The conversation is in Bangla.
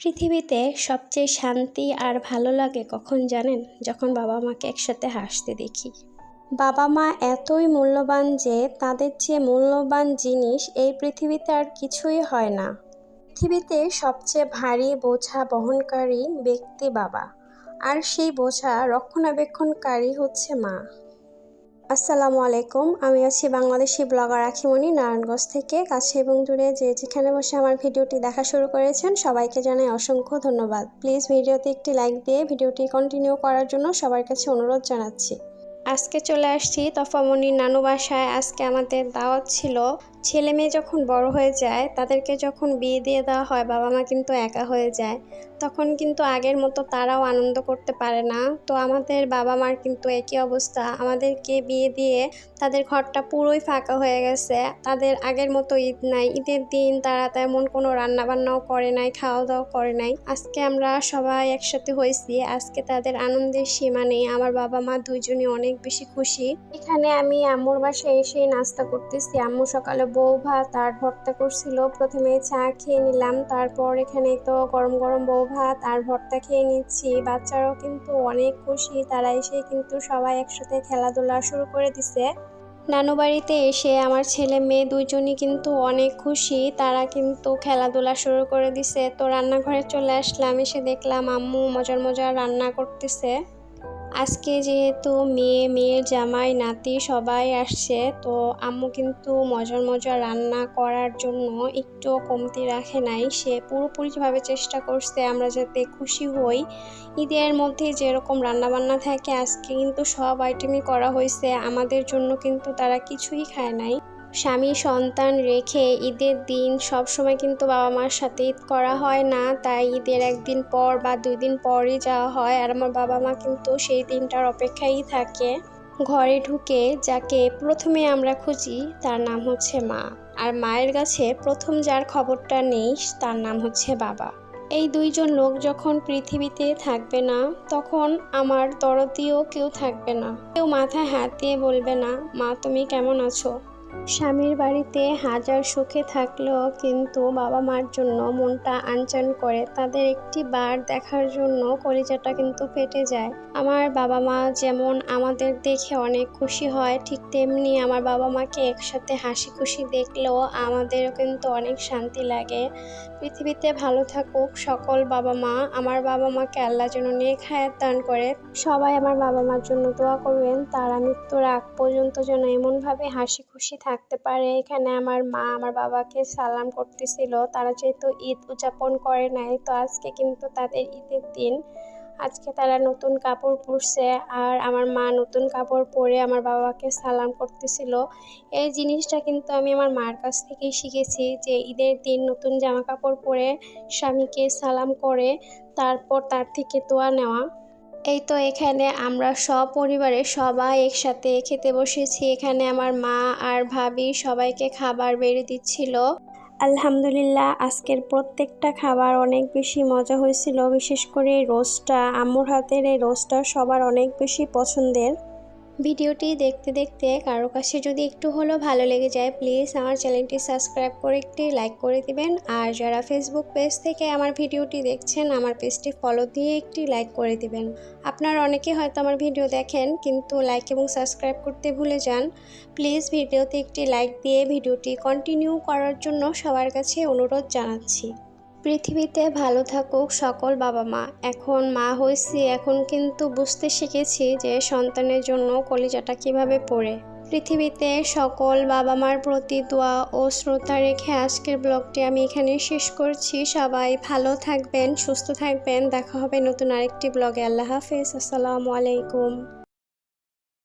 পৃথিবীতে সবচেয়ে শান্তি আর ভালো লাগে কখন জানেন? যখন বাবা মাকে একসাথে হাসতে দেখি। বাবা মা এতই মূল্যবান যে তাদের যে মূল্যবান জিনিস এই পৃথিবীতে আর কিছুই হয় না। পৃথিবীতে সবচেয়ে ভারী বোঝা বহনকারী ব্যক্তি বাবা। আর সেই বোঝা রক্ষণাবেক্ষণকারী হচ্ছে মা। আসসালামু আলাইকুম। আমি আছি বাংলাদেশি ব্লগার আখিমণি নারায়ণগঞ্জ থেকে, কাছে এবং দূরে যে যেখানে বসে আমার ভিডিওটি দেখা শুরু করেছেন, সবাইকে জানাই অসংখ্য ধন্যবাদ। প্লিজ ভিডিওতে একটি লাইক দিয়ে ভিডিওটি কন্টিনিউ করার জন্য সবার কাছে অনুরোধ জানাচ্ছি। আজকে চলে আসছি তফামণির নানু বাসায়। আজকে আমাদের দাওয়াত ছিল ছেলে মেয়ে যখন বড় হয়ে যায়, তাদেরকে যখন বিয়ে দিয়ে দেওয়া হয়, বাবা মা কিন্তু একা হয়ে যায়, তখন কিন্তু আগের মতো তারাও আনন্দ করতে পারে না। তো আমাদের বাবা মার কিন্তু একই অবস্থা। আমাদেরকে বিয়ে দিয়ে তাদের ঘরটা পুরোই ফাঁকা হয়ে গেছে। তাদের আগের মতো ঈদ নাই। ঈদের দিন তারা তেমন কোনো রান্না বান্নাও করে নাই খাওয়া দাওয়া করে নাই। আজকে আমরা সবাই একসাথে হয়েছি। আজকে তাদের আনন্দের সীমা নেই। আমার বাবা মা দুইজনই অনেক বেশি খুশি। এখানে আমি আম্মুর বাসায় এসে নাস্তা করতেছি। আম্মু সকালে বউ ভাত আর ভর্তা করছিল। প্রথমে চা খেয়ে নিলাম, তারপর এখানে তো গরম গরম বউ ভাত আর ভর্তা খেয়ে নিচ্ছি। বাচ্চারাও কিন্তু অনেক খুশি, তারা এসে কিন্তু সবাই একসাথে খেলাধুলা শুরু করে দিছে। নানু বাড়িতে এসে আমার ছেলে মেয়ে দুইজনই কিন্তু অনেক খুশি, তারা কিন্তু খেলাধুলা শুরু করে দিছে। তো রান্নাঘরে চলে আসলাম, এসে দেখলাম আম্মু মজার মজার রান্না করতেছে। আজকে যেহেতু মেয়ে, মেয়ের জামাই, নাতি সবাই আসছে, তো আম্মু কিন্তু মজার মজার রান্না করার জন্য একটু কমতি রাখে নাই। সে পুরোপুরিভাবে চেষ্টা করছে আমরা যাতে খুশি হই। ঈদের মধ্যে যেরকম রান্নাবান্না থাকে, আজকে কিন্তু সব আইটেমই করা হয়েছে। আমাদের জন্য কিন্তু তারা কিছুই খায় নাই। স্বামী সন্তান রেখে ঈদের দিন সব সময় কিন্তু বাবা মার সাথে ঈদ করা হয় না। তাই ঈদের একদিন পর বা দুই দিন পরই যাওয়া হয়। আর আমার বাবা মা কিন্তু সেই দিনটার অপেক্ষায় থাকে। ঘরে ঢুকে যাকে প্রথমে আমরা খুঁজি, তার নাম হচ্ছে মা। আর মায়ের কাছে প্রথম যার খবরটা নেই, তার নাম হচ্ছে বাবা। এই দুইজন লোক যখন পৃথিবীতে থাকবে না, তখন আমার দরদিও কেউ থাকবে না। কেউ মাথায় হাত দিয়ে বলবে না, মা, তুমি কেমন আছো? স্বামীর বাড়িতে হাজার সুখে থাকলেও কিন্তু বাবা মার জন্য মনটা আনচান করে। তাদের একটি বার দেখার জন্য কলিজাটা কিন্তু ফেটে যায়। আমার বাবা মা যেমন আমাদের দেখে অনেক খুশি হয়, ঠিক তেমনি আমার বাবা মাকে একসাথে হাসি খুশি দেখলেও আমাদেরও কিন্তু অনেক শান্তি লাগে। পৃথিবীতে ভালো থাকুক সকল বাবা মা আমার বাবা মাকে আল্লাহ যেন নেক হায়াত দান করে। সবাই আমার বাবা মার জন্য দোয়া করবেন। তারা মৃত্যুর আগ পর্যন্ত যেন এমনভাবে হাসি খুশি থাকতে পারে। এখানে আমার মা আমার বাবাকে সালাম করতেছিল। তারা যেহেতু ঈদ উদযাপন করে নাই, তো আজকে কিন্তু তাদের ঈদের দিন। আজকে তারা নতুন কাপড় পরছে আর আমার মা নতুন কাপড় পরে আমার বাবাকে সালাম করতেছিল। এই জিনিসটা কিন্তু আমি আমার মার কাছ থেকেই শিখেছি যে ঈদের দিন নতুন জামা কাপড় পরে স্বামীকে সালাম করে, তারপর তার থেকে তোয়া নেওয়া। এই তো এখানে আমরা সপরিবারে সবাই একসাথে খেতে বসেছি। এখানে আমার মা আর ভাবি সবাইকে খাবার বেড়ে দিচ্ছিল। আলহামদুলিল্লাহ, আজকের প্রত্যেকটা খাবার অনেক বেশি মজা হয়েছিল। বিশেষ করে রোস্টটা, আম্মুর হাতের এই রোস্টটা সবার অনেক বেশি পছন্দের। ভিডিওটি দেখতে দেখতে কারও কাছে যদি একটু হলেও ভালো লেগে যায় প্লিজ আমার চ্যানেলটি সাবস্ক্রাইব করে একটি লাইক করে দিবেন। আর যারা ফেসবুক পেজ থেকে আমার ভিডিওটি দেখছেন, আমার পেজটি ফলো দিয়ে একটি লাইক করে দিবেন। আপনারা অনেকে হয়তো আমার ভিডিও দেখেন, কিন্তু লাইক এবং সাবস্ক্রাইব করতে ভুলে যান। প্লিজ ভিডিওতে একটি লাইক দিয়ে ভিডিওটি কন্টিনিউ করার জন্য সবার কাছে অনুরোধ জানাচ্ছি। পৃথিবীতে ভালো থাকুক সকল বাবা মা। এখন মা হয়েছি, এখন কিন্তু বুঝতে শিখেছি যে সন্তানের জন্য কলিজাটা কীভাবে পড়ে। পৃথিবীতে সকল বাবা মার প্রতি দোয়া ও শ্রোতা রেখে আজকের ব্লগটি আমি এখানে শেষ করছি। সবাই ভালো থাকবেন, সুস্থ থাকবেন। দেখা হবে নতুন আরেকটি ব্লগে। আল্লাহ হাফেজ। আসসালামু আলাইকুম।